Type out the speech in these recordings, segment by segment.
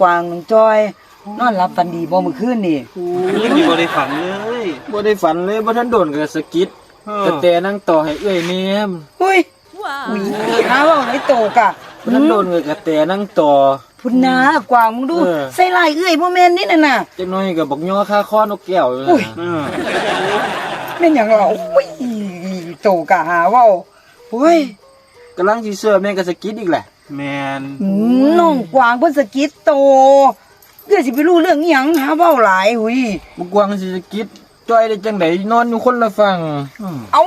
กวางน้องจอย นอนหลับฝันดีบ่เมื่อคืนนี่ยังมีบ่ได้ฝันเลยบ่ได้ฝันเลยบ่ทันโดนกับสะกิดเออกระแตนั่งต่อให้เอื้อยแนมอุ้ยอุ้ยหาเว่าไหนโตกะบ่ทันโดนกับกระแตนั่งต่อพุ่นนากวางมึงดูเออใส่ลายเอื้อยบ่แม่นนี่น่ะน่ะจักหน้อยก็บอกย่อค่าคอนกแก้วอยู่อุ้ยนะเออแม่นหยังล่ะโอ้ยโตกะหาเว้าโอ้ยกำลังสิเสื้อแม่ก็สะกิดอีกแหละ แมนอืมน้องกวางเพิ่นสะกิดโตเดี๋ยวสิไปรู้เรื่องอิหยังหาเว้าหลายหุยบ่กวางสิสะกิดจ้อยได้จังไดนอนอยู่คนละฝั่งเอ้า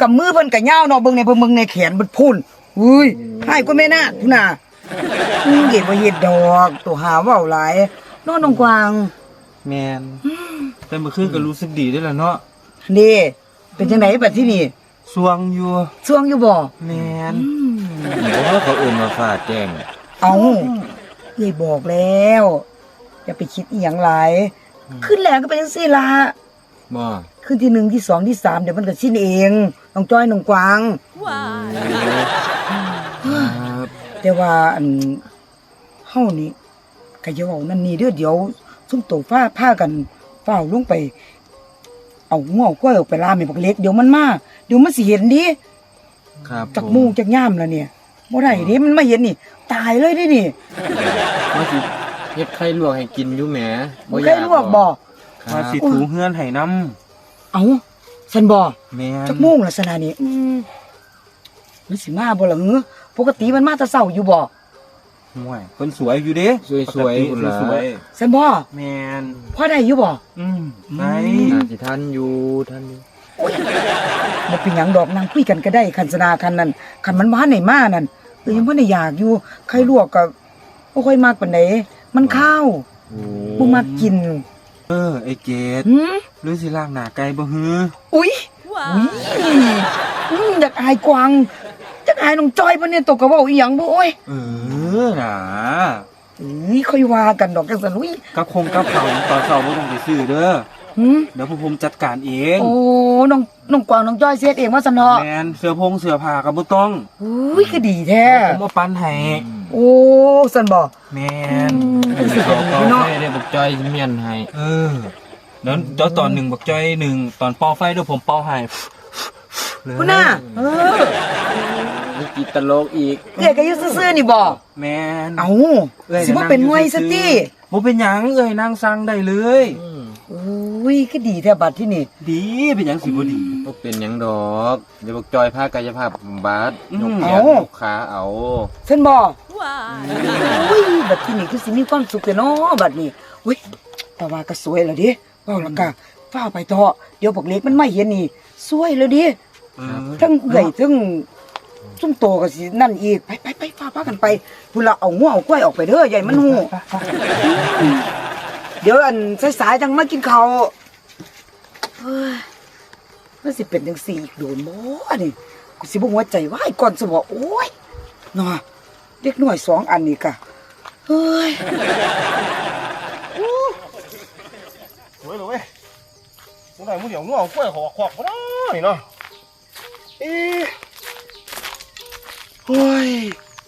กับมือเพิ่นก็ยาวเนาะเบิ่งในเบิ่งเบิ่งในแขนเพิ่นพุ่นอุ้ยให้ก็แม่นาคพุ่นน่ะอืมเฮ็ดบ่เฮ็ดดอกตัวหาเว้าหลายน้องน้องกวาง แมนแต่เมื่อคืนก็รู้สึกดีได้แล้วเนาะนี่ เป็นจังไดบัดที่นี่สวงอยู่ ช่วงอยู่บ่แมนบ่ ว่าเขาเอิ้นว่าฟ้าแจ้งเอาเอ้ยบอกแล้ว อย่าไปคิดอีหยังหลาย ขึ้นแรงก็เป็นจังซี่ล่ะบ่ขึ้นที่หนึ่งที่สองที่สามเดี๋ยวมันก็สิ้นเองน้องจ้อยน้องกวาง ครับแต่ว่าอันเฮานี่ก็อย่าเว้านั่นนี่เด้อเดี๋ยวซุ่มโตฟ้าพากันฟ้าวลงไป เอาหัวเอากล้วยออกไปลามให้บักเล็กเดี๋ยวมันมาเดี๋ยวมันสิเห็นดิ ครับจากหมูกจากย่ามแล้วเนี่ยบ่ได้เด้มันมาเห็นนี่ ตายเลยเดินี่ว่าสิเฮ็ดไข่ลวกให้กินอยู่แหมบ่เคยลวกบ่ครัมาบสิถูเฮือนให้น้เอ้าฉันบ่ำแมนจากหมูกลักษณะนี้อืมมันสิมาบ่ล่ะหือปกติมันมาแต่เช้าอยู่บ่ห่วยเพิ่นสวยอยู่เด้สวยๆปพุ่นกติล่ะสวยฉันบ่ๆแมนพอได้อยู่บ่อืมไหน น่าสิทันอยู่ทันอยู่ บ่เป็นหยังดอกนางคุยกันก็ได้คันสนาคันนั้นคันมันบ่ทันได้มานั่นเออยังบ่ได้อยากอยู่ใครลวกก็บ่ค่อยมักปานใดมันข้าวโอ้บ่มักกินเออไอเกดหืมหรือสิล่างหน้าไก่บ่ฮืออุ๊ยอุ๊ยอืมอยากอายกวางอยากอายน้องจอยปะเนี่ยตกกระเว้าอีหยังบ่โอ้ยเออน่ะอุ้ยค่อยว่ากันดอกจังซั่นอุ้ยกับคงกับเขาวตอนเช้าบ่ต้องไปซื้อเด้อหืมเดี๋ยวพวกผมจัดการเอง โอ้ น้องน้องกวางน้องจอยเสียเองว่าซั่นเนาะแมนเสื้อพงเสื้อผ้าก็บ่ต้องอุ้ยก็ดีแท้ผมเอาปันให้โอ้ซั่นบ่แมอืนมเป็นสิเขาเป็นก็เนาะไม่ได้บอกจอยเมียนให้เออเดี๋ยวเดี๋ยวตอนหนึ่งบักจ้อยหนึ่งตอนเป่าไฟเดี๋ยวผมเป่าให้เลยพุ่นน่ะเออมีกีตลกอีกเอ้ยก็อยู่ซื่อๆนี่บ่แมนเอ้าเอ้ยสิบ่เป็นงวยซะติบ่เป็นหยังเอ้ยนั่งสั่งได้เลย อุ้ยก็ดีแท้บัดที่นี่ ดีเป็นหยังสิบ่ดีก็เป็นหยังดอกเดี๋ยวบอกจอยภาคกายภาพบำบัดอืม ยกแขนยกขาเอาซั่นบ่อุ้ยบัดที่นี่คือสิมีความสุขเด้อเนาะบัดนี้อุ้ยแต่ว่าก็สวยแล้วดิเว้าแล้วก็ฟ้าวไปต่อเดี๋ยวบักเล็กมันไม่เห็นนี่สวยแล้วดิเออทั้งเอื่อยทั้งซุ่มโตก็สินั่นอีกไปไปไปฟ้าพากันไปพุ่นละเอาหัวเอากล้วยออกไปเด้อใหญ่มันหู เดี๋ยวอันสายๆจังมากินข้าวเฮ้ยมันสิเป็นจังสี่อีกโดนบ่นี่กูสิบ่หัวใจว่ายก่อนสบ่โอ้ยนาะเด็กน้อยสองอันนี่กะเฮ้ยสวยเลยเว้ยมึงไหนมึงเดี๋ยวงัวเอากล้วยขอกขอกก็ได้นี่เนาะเอ๊ะโอ้ย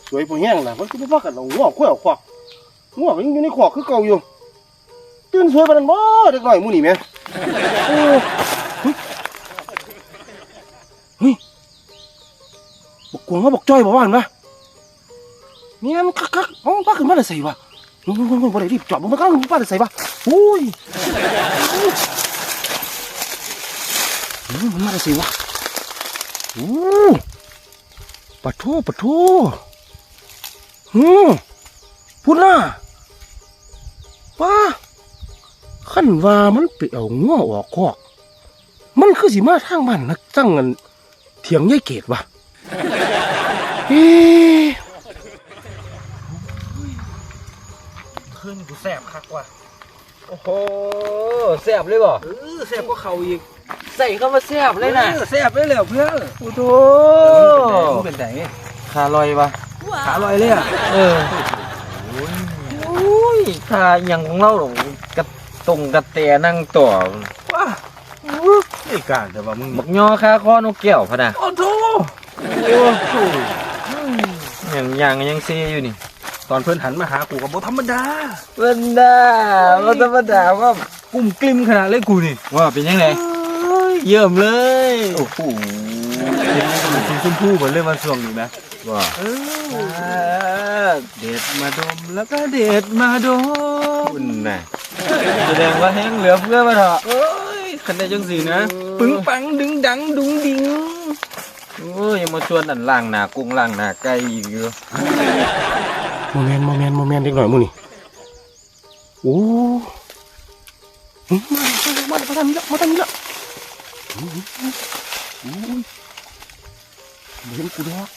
สวยพอแห้งนะมันก็ไม่ว่ากันเอางัวกล้วยเอาขอกงัวมันอยู่ในขอกคือเก่าอยู่ ตื่นสวยปานนั้นบ่เด็กน้อยหมู่นี่แม่โอ้เฮ้ยบอกกวงเขาบอกจ้อยบอกว่าเห็นปะเนี่ยมันคักๆเอาป้าขึ้นมาได้ใส่วะงงงงบ่ได้รีบจอดบ่มันก็ป้าได้ใส่วะโอ้ยอืมมันมาได้สิวะโอ้ปะโทปะโทอืมพูดล่ะป้า ขั้นว่ามันไปเอาง้อออกคอก มันคือสิมาทางบ้านนักจังเงินเถียงยายเกดวะเอ๊ะขึ้นกูแสบคักว่ะโอ้โหแซ่บเลยบ่เออแสบก็เขาอีก ใส่เข้ามาแซ่บเลยนะออแซ่บเลยแล้วเพื่อนโอ้โหมึงเป็นไงขาลอยปะขาลอยเลยอะเออโอ้ยถ้าอย่างของเราหรอกกระ ตรงกระแตนั่งต่อว้าไอ้การแต่ว่ามึงบักย่อค่าคอนกแก้วพะนะโอ้โถโอ้โหอย่างอย่างยังซีอยู่นี่ ตอนเพิ่นหันมาหากูก็บ่ธรรมดาเพิ่นน่ะบ่ธรรมดาว่ากุ้มกลิ้มขนาดเลยกูนี่ว่าเป็นยังไงเยี่ยมเลยโอ้โหเห็นมันเป็นสีชมพูเหมือนเลยมันส่วงอยู่นะว่าเออเด็ดมาดมแล้วก็เด็ดมาดมคุณน่ะ แสดงว่าแห้งเหลือเพื่อมาเถอะเอ้ยคันได้จังสีนะ ปึ้งปังดึงดังดุงดิงโอ้ยยังมาชวนอันล่างหน้ากุ้งล่างหน้าไก่อีกอยู่โมเมนต์โมเมนต์โมเมนต์เด็กหน่อยมื้อนี่โอ้หึมามามาทำนี่ละมาทำนี่ละหึหึหึโอ้ยบ่เห็นกูดอก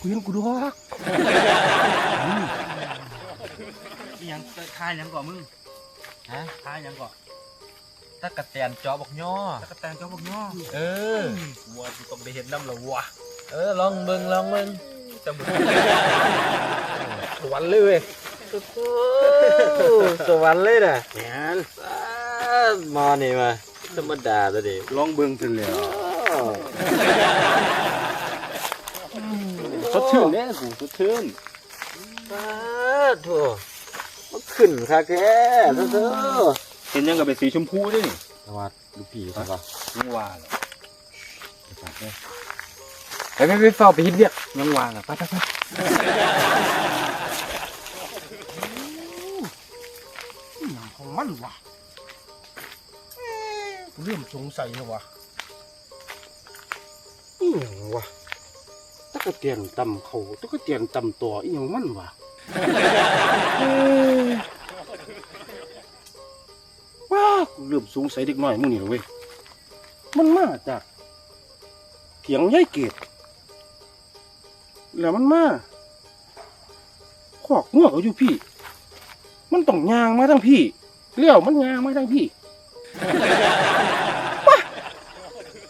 กูเห็นกูดอกยังทายยังก่อนมึง ฮะทายยังก่อนตะกะแตนจอบอกย่อ ตะกะแตนเจ้าพวกย่อเออ วัวที่ต้องไปเห็นน้ำละวัวเออลองเบิ่งลองเบิ่งจมูกสวรรค์เลยเว้ยสวรรค์เลยน่ะแมนมานี่มาธรรมดาตัวดิลองเบิ่งซั่นแหล้วสดชื่นเนี่ยกูสดชื่นป้าโถมัน ขึ้นค่ะแกเถอะเห็นยังกับเป็นสีชมพูด้วยนี่สวัสดีลูกพี่ครับว่ายังว่าเหรอไปไปไปเฝ้าไปฮิตเรียกยังว่าเหรอไปไปไปอหยังของมันวะเอ๊ะกูเริ่มสงสัยแล้ววะอีหยังวะตะกะเตียนตำเขาตะกะเตียนตำตัวอีหยังมันวะ เริ่มสงสัยเด็กน้อยมึงนี่แล้วเว้ยมันมาจากเถียงยายเกดแล้วมันมาขอกงวกเอาอยู่พี่ มันต้องยางมาทั้งพี่เลี้ยวมันยางมาทั้งพี่ว้า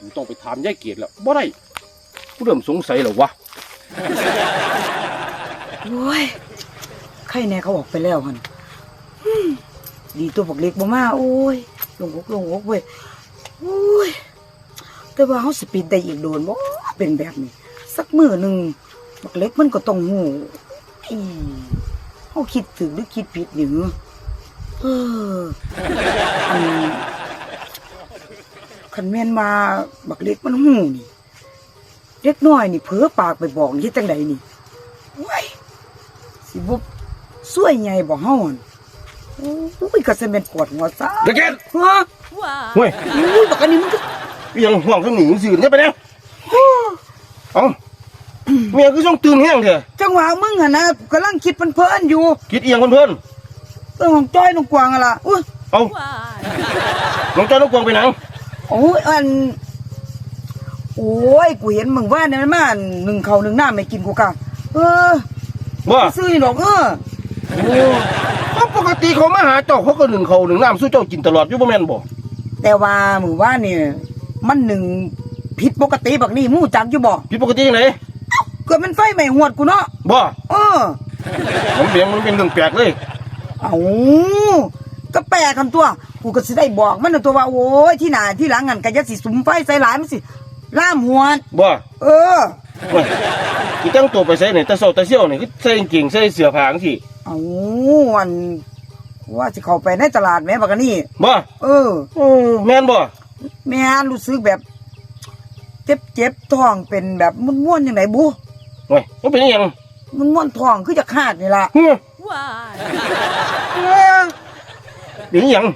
กูต้องไปถามยายเกตแล้วบ่ได้กูเริ่มสงสัยแล้ววะโอ้ยใครแน่เขาออกไปแล้วหันดีตัวบักเล็กบ่มาโอ้ย ลงอกลงอกเว้ยโอ้ยแต่ว่าเขาสปีดได้อีกโดนบ่เป็นแบบนี้ สักมือหนึ่งบักเล็กมันก็ต้องหูอีเขาคิดถึงหรือคิดผิดนี่เหรอเออันคันแม่นมาบักเล็กมันหูนี่เล็กน้อยนี่เผลอปากไปบอกนี่จังไดนี่เว้ยสิบุบสวยไงบ่เฮาหั่น อ้ยก็จะเป็นปวดหัวซ่าเด็กเกดฮะเฮ้ยอุ้ยบักอันนี้มันก็อีหยังห่วงทั้งหนีมึงสื่อเนี่ยไปแล้วเอ้าเมียคือช่องตื่นแห้งเถอะจังหวะมึงอะนะกูกำลังคิดเพิ่นๆอยู่คิดเอียงเพื่อนเรื่องของจ้อยน้องกวางอะล่ะอุ้ยๆเอาน้องจ้อยน้องกวางไปไหนโอ้ยอันโอ้ยกูเห็นมึงว่าเนี่ยมันมาหนึ่งเขาวหนึ่งหน้าไม่กินกูกะเออว่าซื้อนี่ดอกเออก็ป กติเขามาหาเจ้าเขาก็หนึ่งเขาหนึ่งน้ำสู้เจ้ากินตลอดอยู่บ่แม่นบ่แต่ว่ามึงว่าเนี่ยมันหนึ่งผิดปกติบักนี่มู้จักอยู่บ่ผิดปกติยังไงเกิดมันไฟไหม้หวดกูเนาะบ่เออผมเสียงมันเป็นเรื่องแปลกเลยเอาก็แปลกันตัวกูก็สิได้บอกมันนะตัวว่าโอ้ยที่หน้าที่หลังงันก็จะสิสุมไฟใส่หลายมันสิล่ามหัวดบ่เออเว้ยที่ตั้งตัวไปใส่ไหนแต่เศร้าแต่เสี่ยวนี่คือใส่กางเก่งใส่เสื้อผ้าจังซี่เอาอัน ว่าจะเข้าไปในตลาดแม่บักอันนี่บ่เออเออแม่นบ่แม่รู้สึกแบบ เจ็บเจ็บท้องเป็นแบบม้วนๆอย่างไรบุเว้ยมันเป็นอิหยังมันม้วนท้องคือจะขาดนี่ล่ะเฮ้ย Why? เป็นอิหยัง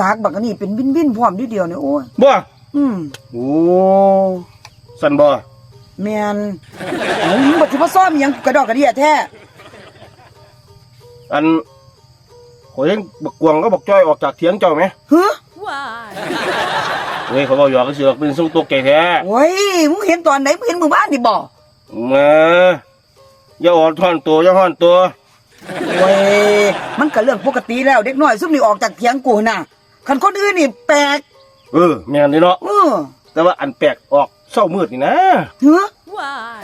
จากบักอันนี่เป็นวินวินพร้อมทีเดียวเนี่ยโอ้ยบ่อืมโอ้สันบ่แม่นเอามึงบัดสิมาซ้อมอิหยังกระดอกกระเดียแท้อัน ขอยเห็นบักกวางก็บักจ้อยออกจากเถียงเจ้าไหมเฮ้อ Why? เฮ้ยเขาบอกหยอกก็เสือกเป็นทรงตัวแก่แท้โอ้ยมึงเห็นตอนไหนมึงเห็นมือบ้านดิบ่มาอย่าอ่อนท่อนตัวอย่าห่อนตัวโอ้ยมันก็เรื่องปกติแล้วเด็กน้อยซุ่มนี่ออกจากเถียงกูน่ะคันคนอื่นนี่แปลกเออแม่นเลยเนาะเออแต่ว่าอันแปลกออกเศร้ามืดนี่นะเฮ้อ Why?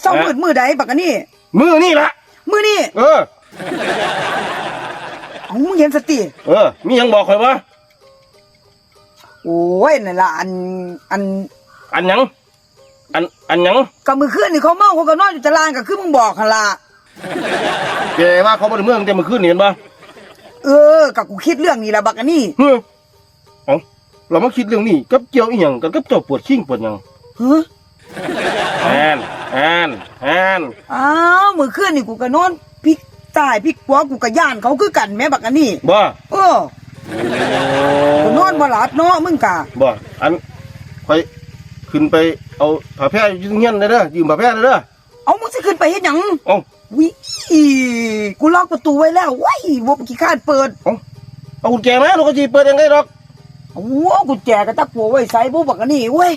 เศร้ามืดมือใดบักอันนี่ มือนี่ละมือนี่เออ เอามึงเห็นสติ เออ มีหยังบอกข่อยว่าโอ้ยนั่นล่ะอันอันอันหยัง อันอันหยังกับมือคืนนี่เขาเมาเขาก็นอนอยู่ตารางก็คือมึงบอกหั่นล่ะแกว่าเขาบ่ได้เมืองแต่เมื่อคืนนี่เห็นบ่เออกับกูคิดเรื่องนี้ละบักอันนี้เฮ้ยเอ้าเรามาคิดเรื่องนี้กับเกี่ยวอีหยังกันกับเจ้าปวดชิงปวดหยังเฮ้ยแอน แอนแอนอ้าวมือคืนนี่กูก็นอนพลิกตายพลิกขวากูก็ย่านเขาคือกันแม่บักอันนี้บ่เออกูนอนบ่หลับเนาะมึงกะบ่อันค่อยขึ้นไปเอาผ้าแพร่อยู่เงี้ยนเด้อยืมผ้าแพร่เด้อเอามึงสิขึ้นไปเฮ็ดหยังเอ้าวิกูล็อกประตูไว้แล้วว้ายบ่ขี้คร้านเปิดเอากุญแจมาเราก็สิเปิดเองได้ดอกโอ้โหกุญแจก็ตะกัวไว้ใส่บ่บักอันนี้เว้ย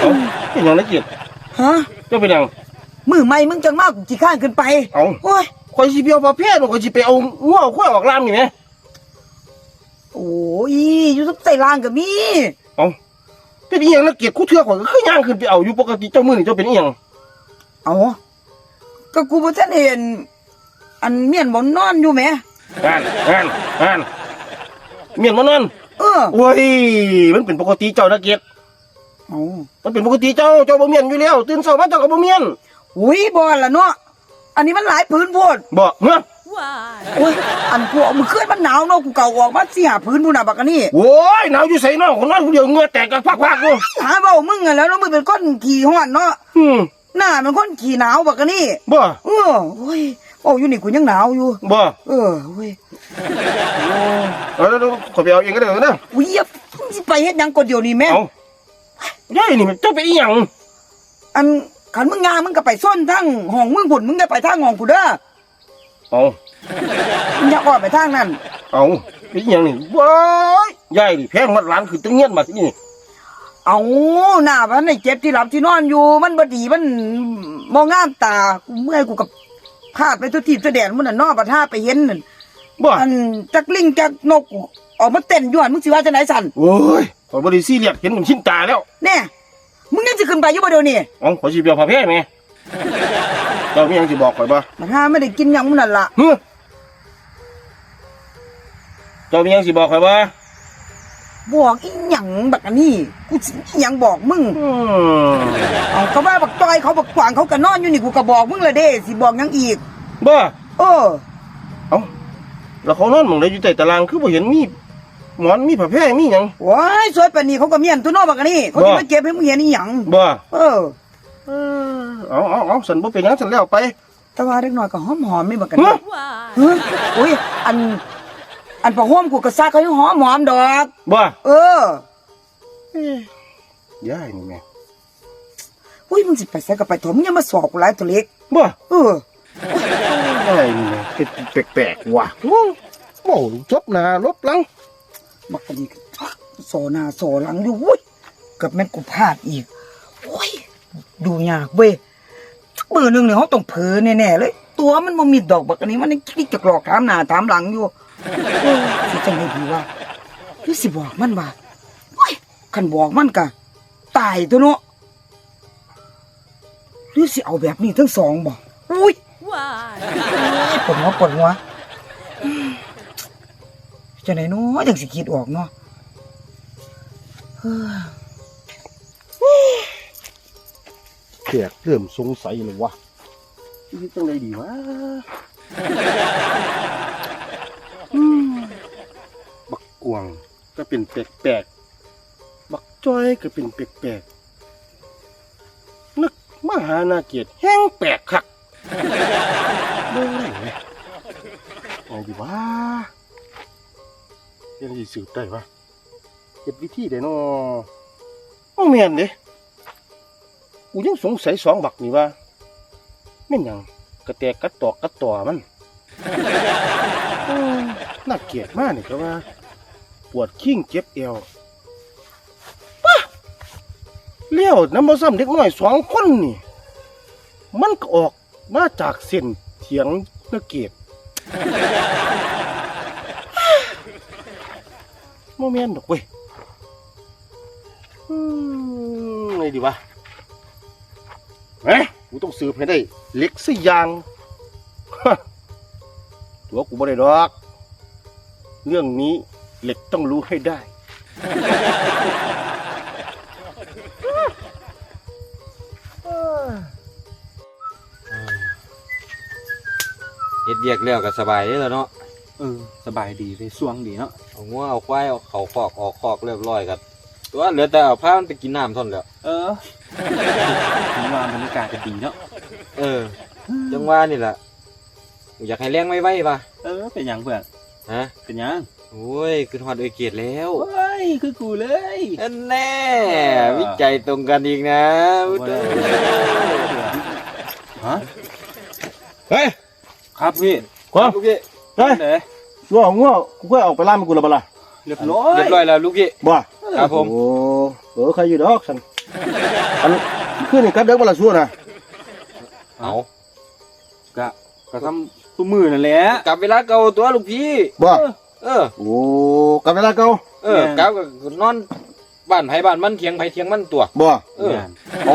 เอ้าเป็นหยังนะเกียรติ ฮะเจ้าเป็นหยังมือใหม่มึงจังมากกูขี้คร้านขึ้นไปเอ้าโอ้ยข่อยสิไปเอาผ้าแพร่บ่ข่อยสิไปเอางัวข้อยออกลามนี่แหมโอ้ยอยู่สักใส่ล่างก็มีเอ้าเป็นอีหยังนะเกียรติกูเทื่อข่อยก็คือย่างขึ้นไปเอาอยู่ปกติเจ้ามื้อนี่เจ้าเป็นอีหยังเอาก็กูบ่ทันเห็นอันเมียนบ่นอนอยู่แหมงานงานงานเมียนบ่นอนเออโอ้ยมันเป็นปกติเจ้านะเกียรติ เอามันเป็นปกติเจ้าเจ้าบ่เมียนอยู่แล้วตื่นเช้ามาเจ้าก็บ่เมียนอุ้ยบ่ล่ะเนาะอันนี้มันหลายพื้นโพดบ่เฮ้อโอ้ยอันพวกมันขึ้นมันหนาวเนาะกูเก่าออกมาสิหาพื้นพุ่นน่ะบักอันนี้โอ้ยหนาวอยู่ไสเนาะคนนอนคนเดียวเหงื่อแตกกันพักๆอยู่หาเว้ามึงอะแล้วเนาะมึงเป็นคนขี่ฮ้อนเนาะอืมหน้ามันคนขี่หนาวบักอันนี้บ่เออโอ้ยโอ้อยู่นี่กูยังหนาวอยู่บ่เออเว้ยเอาแล้วขอไปเอาเองก็ได้นะอุ้ยอย่ามึงสิไปเฮ็ดหยังคนเดียวนี่แม่เอา ได้นี่มันเจ้าเป็นอีหยังอันคันมึงงานมึงก็ไปซ่อนทั้งห้องมึงพุ่นมึงก็ไปทางห้องกูเด้อเอามึงอย่าออกไปทางนั้นเอาเป็นอีหยังนี่ว้ายยายนี่แพงมัดร้านคือตึงเงียนมาที่นี่เอาหน้ามันไอ้เจ็บที่หลับที่นอนอยู่มันบ่ดีมันมองงามตากูเมื่อยกูกับพลาดไปทุกทีแสดงมันน่ะนอประท่าไปเห็นนั่นบ่อันจักลิงจักนกออกมาเต้นอยู่หันมึงสิว่าจังไหนสั่นโอ้ย ขอยบ่ได้ซีเรียสเห็นมันชินตาแล้วแน่มึงยังสิขึ้นไปอยู่บ่เดี๋ยวนี้เอาขอสิไปเอาผ้าแพร่แม่เจ้ามีหยังสิบอกข่อยบ่มาถ้าไม่ได้กินหยังมันนั่นล่ะเฮ้อเจ้ามีหยังสิบอกข่อยบ่บอกอีหยังบักอันนี้กูสิอีหยังบอกมึงอืมเอาก็ว่าบักจอยเขาบักขวางเขาก็นอนอยู่นี่กูก็บอกมึงละเด้สิบอกหยังอีก บ่เออ เอาแล้วเขานอนหมองใดอยู่ใต้ตารางคือบ่เห็นมี หมอนมีผ้าแพร่มีหยัง ว้ายสวยปานนี้เขาก็เมียนตัวนอกบักอันนี้เขาจะมาเก็บให้มึงเห็นอีหยังบ่เออเออเอาเอาเอาสันบ่เป็นหยังสันแล้วไป แต่ว่าเล็กน้อยก็หอมหอมๆไม่บักกันเฮ้ยเฮ้ยอุ้ยอัน อันผ้าห่มกูก็ซักเขายังหอมหอมดอก บ่เออย่ายนี่แม่อุ้ยมึงสิไปใส่กับไปถมงอยังมาสอบกูหลายตัวเล็ก บ่เออย่ายนี่แม่เป็นแปลกๆว่ะโอ้โหจบหน้าลบหลัง บักอันนี้ก็โซหน้าโซหลังอยู่อุ้ยเกับแม่นกูพลาดอีกโอ้ยดูยากเว้ยสักมือหนึงเนี่ยเขาต้องเผลอแน่ๆเลย ตัวมันบ่มีดอกบักอันนี้มันยังคิดจะกรอกถามหน้าถามหลังอยู่เออสิจังไดดีวะหรือสิบอกมันว่าโอ้ยคันบอกมันกะตายตัวเนาะหรือสิเอาแบบนี้ทั้งสองบ่อุ้ยปวดหัวปวดหัวอืม จะไหนเนาะยังสิคิดออกเนาะเฮ้อแขกเริ่มสงสัยเลยวะนี่จังไดดีวะอืมบักกวางก็เป็นแปลกๆ บักจ้อยก็เป็นแปลกๆ นึกมาหานาเกียรติแห้งแปลกคักบ่ได้ไงเอาดีวะ ยังสิสืบได้วะเก็บวิธีได้นาะโอ้แม่นเด้กูยังสงสัยสองบักนี่ว่าแม่นหยังกระแตกกระตอกกระต่อมันเอ้น่าเกลียดมากนี่ก็ว่า ปวดขิ้งเจ็บเอวป้าเลี้ยวน้ำมาซ้ำเด็กน้อยสองคนนี่ มันก็ออกมาจากเส้นเถียงนาเกียด โมเมนต์ดอกเว้ยอืมไงดีวะเฮ้ยกูต้องสืบให้ได้ เล็กสิอยางฮะตัวกูบ่ได้ดอก เรื่องนี้เหล็กต้องรู้ให้ได้ เฮ็ดเวียกแล้วก็สบายเด้อแล้วเนาะ เออ สบายดีเลยสวงดีเนาะเอางัวเอาควายเอาเขาคอกออกคอกเรียบร้อยครับตัวเหลือแต่เอาผ้ามันไปกินน้ำเท่านั้นแหล้ว เออถึงว่าบรรยากาศจะดีเนาะเออ จังว่านี่แหละอยากให้แรงไม่ไหวป่ะเออ เป็นหยังเพื่อนฮะ เป็นหยังโอ้ยคือฮอดเอยเกียรติแล้วโอ้ยคือกูเลย อันแน่วิจัยตรงกันอีกนะพุทธฮะเฮ้ยครับพี่ความลูกพี่ เฮ้ยเด้งัวงัวกูก็ออกไปล่ามันกูและบ่ล่ะเรียบร้อยเรียบร้อยแล้วลูกพี่บ่ครับผม โอ้เออใครอยู่ดอกฉันอันขึ้นนี่กับเด็กบ่ล่ะซัวน่ะเอากะกะทำตุ้มือนั่นแหละกลับเวลาเก่าตัวลูกพี่ บ่เออ โอ้กับเวลาเก่าเออกลับก็นอนบ้านไผบ้านมันเถียงไผเถียงมันตัว บ่เออ เอา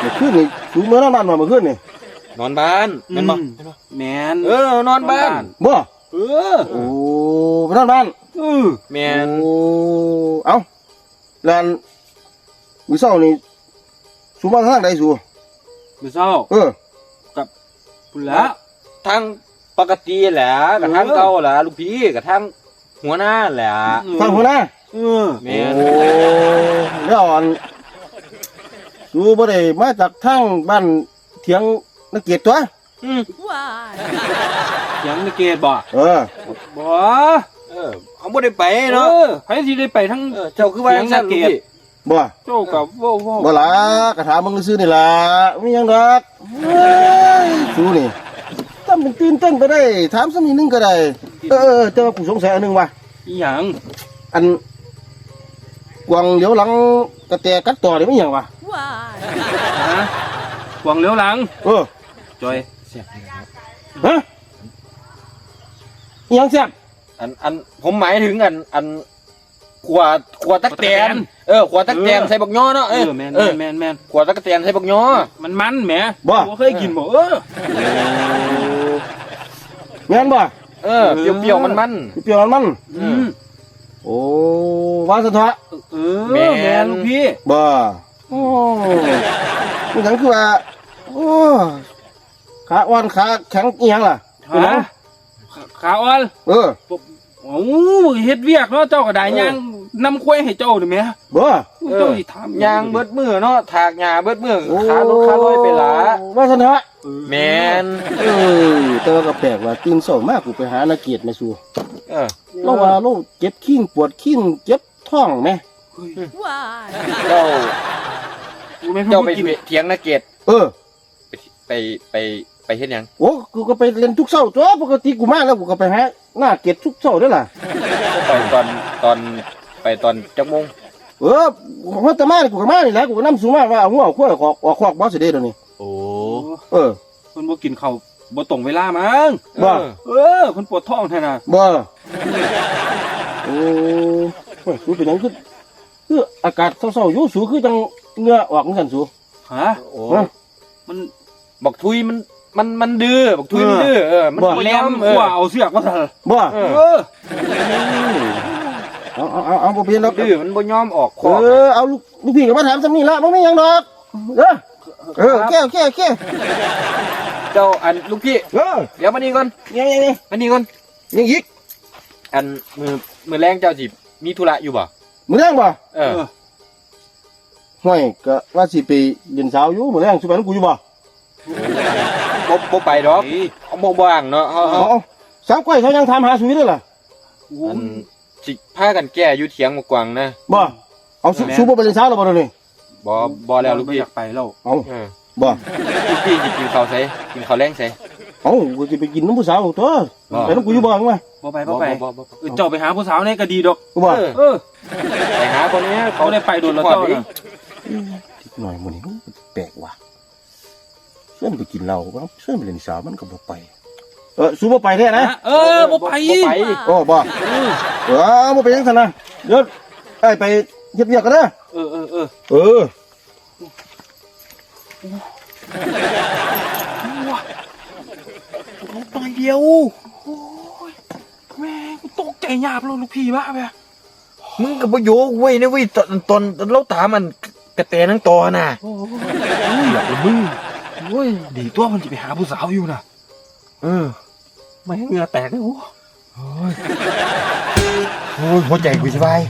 เมื่อคืนนี่สูเมื่อนอนมาเมื่อคืนนี่ นอนบ้านแม่นบ่แมนเออนอนบ้าน บ่เออโอ้ไปนอนบ้านเออแม่นโอ้เอ้าแล้วอันมื้อเช้านี่สูมาทางใดสูมือเศร้าเออ พุ่นละ ทางปกติแหละกับทางเก่าแหละลูกพี่กับทางหัวหน้าแหละทางหัวหน้าเออแม่นโอ้แล้วอันสูบ่ได้มาจากทางบ้านเถียง นักเกียรติตัว อืมเสียงในเกตบ่เออ บ่เออเอาบ่ได้ไปเอเนาะอใครที่ได้ไปทั้ง เออเจ้าคือว่าจังซั่นลูกพี่บ่โจ้กับโว้โว้บ่ล่ะกระถามมึงซื้อนี่ล่ะมีหยังดอกเฮ้ยสูนี่ทำเป็นตื่นเต้นไปได้ ถามสักนิดนึงก็ได้ เออเออแต่ว่ากูสงสัยอันหนึงว่ะ อีหยังอันกวางเหลียวหลังกระแตกัดต่อนี่ไม่หยังวะฮะกวางเหลียวหลัง เออ จอยฮะอิหยังแซ่บอันอันผมหมายถึงอันอันขวดขวดตักแตนเออขวดตักแตนใส่บักย่อเนาะเอเอออแมนเออแมนแมนขวดตักแตนใส่บักย่อมันมันแหมบ่บ่เคยกินบ่เออแม่นบ่เออเปรี้ยวๆมันมันเปรี้ยวๆมันๆอืมโอ้วาสะเทะเออแม่นแมนลูกพี่บ่โอ้มันหยังคือว่าโอ้ ขาอ่อนขาแข็งอีหยังล่ะเป็นหยังฮะขาอ่อนเออโอ้เฮ็ดเวียกเนาะเจ้าก็ได้ย่างนำควายให้เจ้านี่แหมบ่เจ้าสิถามยางเบิดมือเนาะถากหญ้าเบิดมือโอ้ขาลดขาลอยไปหลาวาสะเทะแมนเออแต่ว่าก็แปลกว่าตื่นเช้ามากกูไปหานาเกียรติแม่สูเออเราว่าเราเจ็บขี้งปวดขี้งเจ็บท้องไหมเจ้ากูไม่เจ้าไปกินเถียงนาเกตเออ ไปไป ไปเฮ็ดหยังโอ้กูก็ไปเรียนทุกเช้าตัวปกติกูมาแล้วกูก็ไปหาหน้าเกียรติทุกเช้าด้วยล่ะ ไปตอนตอนไปตอนจักโมงเออของว่าแตมานี่กูก็มานี่แหละกูก็นำสูงมาว่าเอาหัวเอาขั้วออกออกคอกบอสเดย์เดี๋ยวนี้ โอ้เออเพิ่นบ่กินข้าวบ่ตรงเวลามั้งบ่เออเออเพิ่นปวดท้องแท้น่ะบ่โอ้เฮ้ยสูเป็นหยังคือคืออากาศเศร้าๆอยู่สูคือจังเหงื่อออกเหมือนกันสูฮะโอ้ฮะมันบักทุยมัน มันมันดื้อบักทุยมันดื้อเออมันบ่บ่แลยอมมกเออว่าเอาเสือกมาซะบ่เอเอออเอาเอาเอาเอาบ่เป็นดอกดื้อมันบ่ยอมออกคเออกอเอาลูกลูกพี่ก็มาถามซำนี้ละบ่มีหยังดอกเออเออแก้วแก้วแก้วเจ้าอันลูกพี่เออเดี๋ยวมานี่ก่อนยังยังยังมานี่ก่อนยังอีกอันมือมือแรงเจ้าสิมีธุระอยู่บ่มือแรงบ่เออห่วยก็ว่าสิไปเรียนสาวอยู่มือแรงสิไปนำกูอยู่บ่ บ่บ่ไปดอกเอาบ่ว่างเนาะเฮาเอาเฮาเอาสาวก้อยเขายังถามหาสุยเด้อล่ะอันสิพากันแก้อยู่เถียงมากวางนะบ่เอาสุสูบ่ไปเรียนสาวแล้วบ่เดี๋ยวนี้บ่บ่แล้วลูกพี่อยากไปแล้วเอาเออบ่ลูกพี่สิกินข้าวไสกินข้าวแรงไสเอากูสิไปกินน้ำผู้สาวตัวบ่ไปน้ำกูอยู่บ่จังวะบ่ไปบ่ไปบ่บ่บ่เออเจ้าไปหาผู้สาวนี่ก็ดีดอกกูบ่เออเออไปหาคนนี้เขาได้ไปโดนแล้วเจ้าน่ะทิดหน่อยมื้อนี้แปลกว่ะ เชิญไปกินเหล้าบ่เชิญไปเรียนสาวมันก็บ่ไป เออสูบ่ไปแท้นะฮะเออบ่ไปบ่ไปโอ้บ่เออบ่ไปจังซั่นนะเดี๋ยวไอ้ไปเฮ็ดเวียกกันเด้อเออเออเออเออลงไปเดียวโอ้ยแม่งกูตกใจหยาบเลยลูกพี่บ้าไปมึงก็บ่โยกเว้ยนะเว้ยตอนตอนตอนเราถามมันกระแตนั่งตัวน่ะอยากเป็นมึง โอ้ยดีตัวมันจะไปหาผู้สาวอยู่นะเออไม่ให้เหงื่อแตกเลยโอ้โอ้ยโอ้ยหัวใจกูสบาย